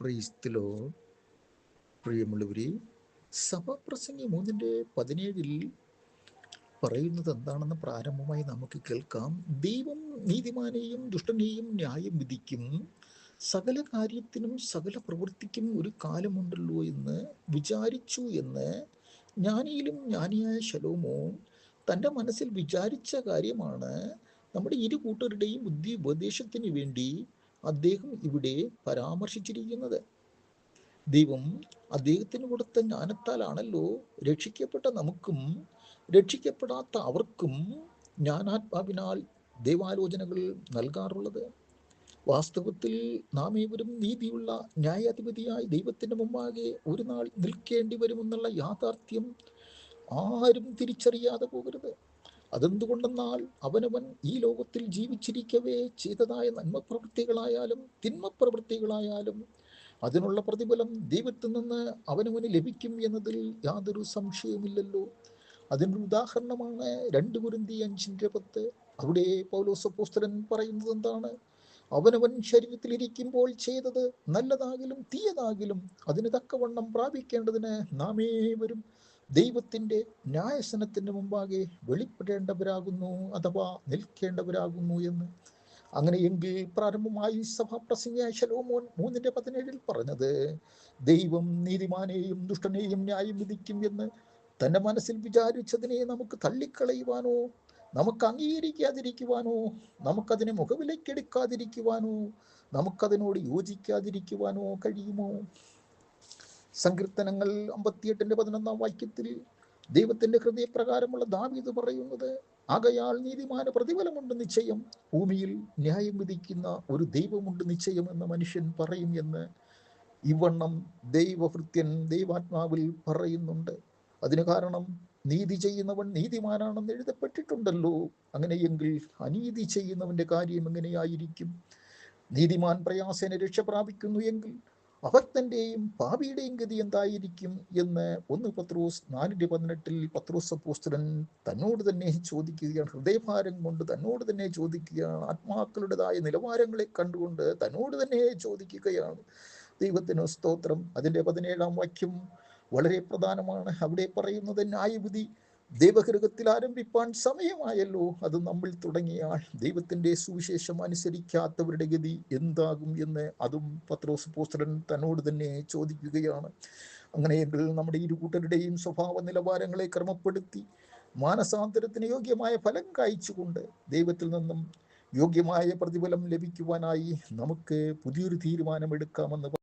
ക്രൈസ്തലോ പ്രിയമുള്ളവരെ സഭാപ്രസംഗി മൂന്നിന്റെ പതിനേഴിൽ പറയുന്നത് എന്താണെന്ന് പ്രാരംഭമായി നമുക്ക് കേൾക്കാം. ദൈവം നീതിമാനെയും ദുഷ്ടനെയും ന്യായം വിധിക്കും. സകല കാര്യത്തിനും സകല പ്രവൃത്തിക്കും ഒരു കാലമുണ്ടല്ലോ എന്ന് വിചാരിച്ചു എന്ന് ജ്ഞാനിയിലും ജ്ഞാനിയായ ശലോമോ തന്റെ മനസ്സിൽ വിചാരിച്ച കാര്യമാണ്. നമ്മുടെ ഇരു കൂട്ടരുടെയും ബുദ്ധി ഉപദേശത്തിന് വേണ്ടി അദ്ദേഹം ഇവിടെ പരാമർശിച്ചിരിക്കുന്നത്. ദൈവം അദ്ദേഹത്തിന് കൊടുത്ത ജ്ഞാനത്താലാണല്ലോ രക്ഷിക്കപ്പെട്ട നമുക്കും രക്ഷിക്കപ്പെടാത്ത അവർക്കും ജ്ഞാനാത്മാവിനാൽ ദൈവാലോചനകൾ നൽകാറുള്ളത്. വാസ്തവത്തിൽ നാം ഏവരും നീതിയുള്ള ന്യായാധിപതിയായി ദൈവത്തിന്റെ മുമ്പാകെ ഒരു നാൾ നിൽക്കേണ്ടി വരുമെന്നുള്ള യാഥാർത്ഥ്യം ആരും തിരിച്ചറിയാതെ പോകരുത്. അതെന്തുകൊണ്ടെന്നാൽ അവനവൻ ഈ ലോകത്തിൽ ജീവിച്ചിരിക്കവേ ചെയ്തതായ നന്മപ്രവൃത്തികളായാലും തിന്മപ്രവൃത്തികളായാലും അതിനുള്ള പ്രതിഫലം ദൈവത്തിൽ നിന്ന് അവനവന് ലഭിക്കും എന്നതിൽ യാതൊരു സംശയമില്ലല്ലോ അതിനൊരു ഉദാഹരണമാണ് രണ്ട് കുരുന്തി അഞ്ചിന്റെ പത്ത്. അവിടെ പൗലോസപ്പോസ്തരൻ പറയുന്നത് എന്താണ്? അവനവൻ ശരീരത്തിലിരിക്കുമ്പോൾ ചെയ്തത് നല്ലതാകിലും തീയതാകിലും അതിന് തക്കവണ്ണം പ്രാപിക്കേണ്ടതിന് നാമേവരും ദൈവത്തിന്റെ ന്യായസനത്തിന്റെ മുമ്പാകെ വെളിപ്പെടേണ്ടവരാകുന്നു അഥവാ നിൽക്കേണ്ടവരാകുന്നു എന്ന്. അങ്ങനെയെങ്കിൽ പ്രാരംഭമായി സഭാപ്രസംഗിയായ ശലോമോൻ മൂന്നിന്റെ പതിനേഴിൽ പറഞ്ഞത് ദൈവം നീതിമാനെയും ദുഷ്ടനെയും ന്യായം വിധിക്കും എന്ന് തന്റെ മനസ്സിൽ വിചാരിച്ചതിനെ നമുക്ക് തള്ളിക്കളയുവാനോ നമുക്ക് അംഗീകരിക്കാതിരിക്കുവാനോ നമുക്കതിനെ മുഖവിലേക്കെടുക്കാതിരിക്കുവാനോ നമുക്കതിനോട് യോജിക്കാതിരിക്കുവാനോ കഴിയുമോ? സങ്കീർത്തനങ്ങൾ അമ്പത്തിയെട്ടിന്റെ പതിനൊന്നാം വാക്യത്തിൽ ദൈവത്തിന്റെ ഹൃദയപ്രകാരമുള്ള ദാവീത് പറയുന്നത് ആകയാൽ നീതിമാന പ്രതിഫലമുണ്ട് നിശ്ചയം ഭൂമിയിൽ ന്യായം വിധിക്കുന്ന ഒരു ദൈവമുണ്ട് നിശ്ചയം എന്ന് മനുഷ്യൻ പറയും എന്ന് ഇവണ്ണം ദൈവഭൃത്യൻ ദൈവാത്മാവിൽ പറയുന്നുണ്ട്. അതിന് കാരണം നീതി ചെയ്യുന്നവൻ നീതിമാനാണെന്ന് എഴുതപ്പെട്ടിട്ടുണ്ടല്ലോ. അങ്ങനെയെങ്കിൽ അനീതി ചെയ്യുന്നവന്റെ കാര്യം എങ്ങനെയായിരിക്കും? നീതിമാൻ പ്രയാസേന രക്ഷ പ്രാപിക്കുന്നു എങ്കിൽ അഭക്തന്റെയും പാപിയുടെയും ഗതി എന്തായിരിക്കും എന്ന് ഒന്ന് പത്രോസ് നാലിന്റെ പതിനെട്ടിൽ പത്രോസ് അപ്പോസ്തരൻ തന്നോട് തന്നെ ചോദിക്കുകയാണ്. ഹൃദയഭാരം കൊണ്ട് തന്നോട് തന്നെ ചോദിക്കുകയാണ്. ആത്മാക്കളുടേതായ നിലവാരങ്ങളെ കണ്ടുകൊണ്ട് തന്നോട് തന്നെ ചോദിക്കുകയാണ്. ദൈവത്തിന് സ്തോത്രം. അതിന്റെ പതിനേഴാം വാക്യം വളരെ പ്രധാനമാണ്. അവിടെ പറയുന്നത് ന്യായവിധി ദൈവഹൃഗത്തിൽ ആരംഭിപ്പാൻ സമയമായല്ലോ. അത് നമ്മൾ തുടങ്ങിയാൽ ദൈവത്തിന്റെ സുവിശേഷം അനുസരിക്കാത്തവരുടെ ഗതി എന്താകും എന്ന് അതും പത്രോസ് പോസ്റ്ററൻ തന്നോട് തന്നെ ചോദിക്കുകയാണ്. അങ്ങനെയെങ്കിൽ നമ്മുടെ ഇരുകൂട്ടരുടെയും സ്വഭാവ നിലവാരങ്ങളെ ക്രമപ്പെടുത്തി മാനസാന്തരത്തിന് യോഗ്യമായ ഫലം കായ്ച്ചുകൊണ്ട് ദൈവത്തിൽ നിന്നും യോഗ്യമായ പ്രതിഫലം ലഭിക്കുവാനായി നമുക്ക് പുതിയൊരു തീരുമാനമെടുക്കാമെന്ന്